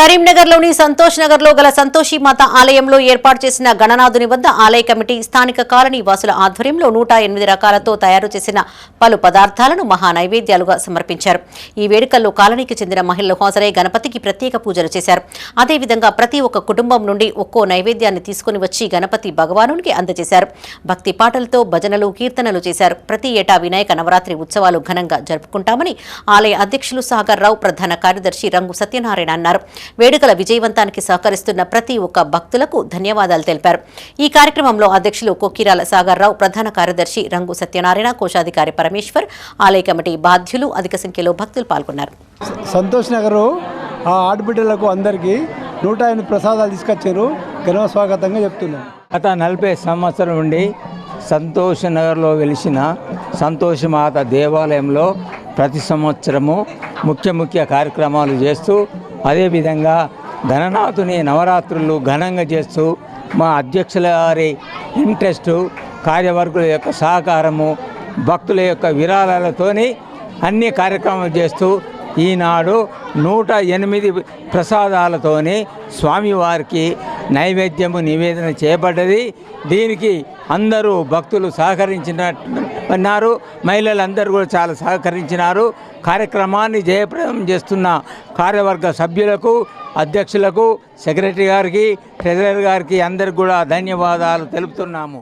కరీంనగర్లోని సంతోష్ నగర్లో గల సంతోషి మాత ఆలయంలో ఏర్పాటు చేసిన గణనాథుని వద్ద ఆలయ కమిటీ స్థానిక కాలనీ వాసుల ఆధ్వర్యంలో నూట ఎనిమిది రకాలతో తయారు చేసిన పలు పదార్థాలను మహా నైవేద్యాలుగా సమర్పించారు. ఈ వేడుకల్లో కాలనీకి చెందిన మహిళలు హాజరై గణపతికి ప్రత్యేక పూజలు చేశారు. అదేవిధంగా ప్రతి ఒక్క కుటుంబం నుండి ఒక్కో నైవేద్యాన్ని తీసుకుని వచ్చి గణపతి భగవానునికి అందజేశారు. భక్తి పాటలతో భజనలు కీర్తనలు చేశారు. ప్రతి ఏటా వినాయక నవరాత్రి ఉత్సవాలు ఘనంగా జరుపుకుంటామని ఆలయ అధ్యక్షులు సాగర్ రావు ప్రధాన కార్యదర్శి రంగు సత్యనారాయణ అన్నారు. వేడుకల విజయవంతానికి సహకరిస్తున్న ప్రతి ఒక్క భక్తులకు ధన్యవాదాలు తెలిపారు. ఈ కార్యక్రమంలో అధ్యక్షులు కొక్కిరాల సాగర్ రావు ప్రధాన కార్యదర్శి రంగు సత్యనారాయణ కోశాధికారి పరమేశ్వర్ ఆలయ కమిటీ బాధ్యులు అధిక సంఖ్యలో భక్తులు పాల్గొన్నారు. సంతోష్ నగరు ఆ ఆడబిడ్డలకు అందరికీ నూట ఎనిమిది ప్రసాదాలు తీసుకొచ్చారు. ఘన స్వాగతంగా చెప్తున్నాం. గత నలభై సంవత్సరం నుండి సంతోష నగర్లో వెలిసిన సంతోషమాత దేవాలయంలో ప్రతి సంవత్సరము ముఖ్య ముఖ్య కార్యక్రమాలు చేస్తూ అదేవిధంగా ఘననాథుని నవరాత్రులు ఘనంగా చేస్తూ మా అధ్యక్షుల వారి ఇంట్రెస్టు కార్యవర్గుల యొక్క సహకారము భక్తుల యొక్క విరాళాలతోని అన్ని కార్యక్రమాలు చేస్తూ ఈనాడు నూట ఎనిమిది ప్రసాదాలతోని స్వామివారికి నైవేద్యము నివేదన చేయబడ్డది. దీనికి అందరూ భక్తులు సహకరించినారు మహిళలందరూ కూడా చాలా సహకరించినారు. కార్యక్రమాన్ని జయప్రదం చేస్తున్న కార్యవర్గ సభ్యులకు అధ్యక్షులకు సెక్రటరీ గారికి ట్రెజరర్ గారికి అందరికి కూడా ధన్యవాదాలు తెలుపుతున్నాము.